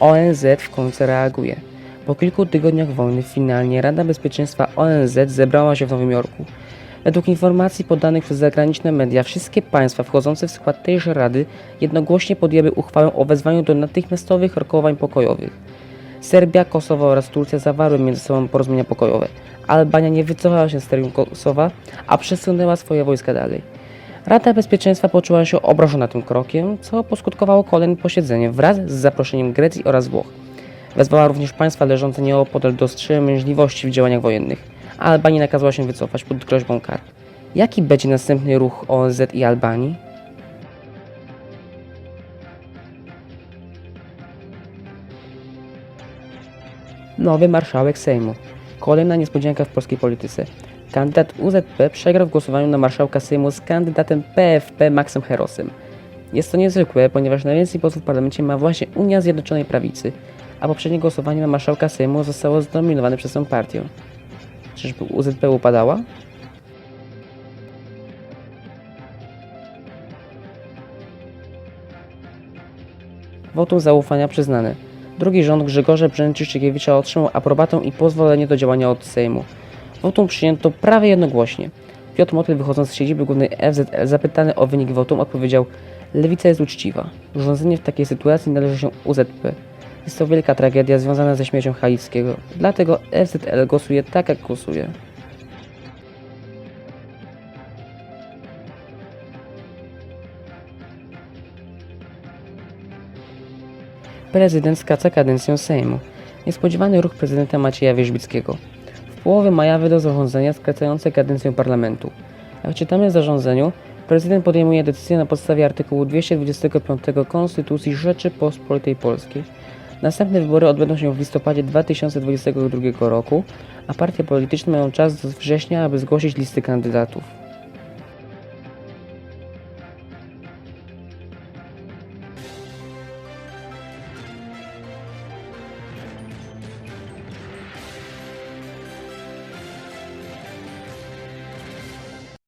ONZ w końcu reaguje. Po kilku tygodniach wojny finalnie Rada Bezpieczeństwa ONZ zebrała się w Nowym Jorku. Według informacji podanych przez zagraniczne media, wszystkie państwa wchodzące w skład tejże rady jednogłośnie podjęły uchwałę o wezwaniu do natychmiastowych rokowań pokojowych. Serbia, Kosowo oraz Turcja zawarły między sobą porozumienia pokojowe. Albania nie wycofała się z terytorium Kosowa, a przesunęła swoje wojska dalej. Rada Bezpieczeństwa poczuła się obrażona tym krokiem, co poskutkowało kolejnym posiedzeniem wraz z zaproszeniem Grecji oraz Włoch. Wezwała również państwa leżące nieopodal do wstrzemięźliwości w działaniach wojennych, a Albanii nakazała się wycofać pod groźbą kar. Jaki będzie następny ruch ONZ i Albanii? Nowy marszałek Sejmu. Kolejna niespodzianka w polskiej polityce. Kandydat UZP przegrał w głosowaniu na marszałka Sejmu z kandydatem PFP Maxem Herosem. Jest to niezwykłe, ponieważ najwięcej posłów w parlamencie ma właśnie Unia Zjednoczonej Prawicy, a poprzednie głosowanie na marszałka Sejmu zostało zdominowane przez tę partię. Czyżby UZP upadała? Wotum zaufania przyznane. Drugi rząd Grzegorza Brzęczyszczykiewicza otrzymał aprobatę i pozwolenie do działania od Sejmu. Wotum przyjęto prawie jednogłośnie. Piotr Motyl wychodząc z siedziby głównej FZL zapytany o wynik wotum odpowiedział Lewica jest uczciwa. Rządzenie w takiej sytuacji należy się UZP. Jest to wielka tragedia związana ze śmiercią Halickiego. Dlatego FZL głosuje tak jak głosuje. Prezydent skraca kadencję Sejmu. Niespodziewany ruch prezydenta Macieja Wierzbickiego. W połowie maja wydał zarządzenia skracające kadencję parlamentu. Jak czytamy w zarządzeniu, prezydent podejmuje decyzję na podstawie artykułu 225 Konstytucji Rzeczypospolitej Polskiej. Następne wybory odbędą się w listopadzie 2022 roku, a partie polityczne mają czas do września, aby zgłosić listy kandydatów.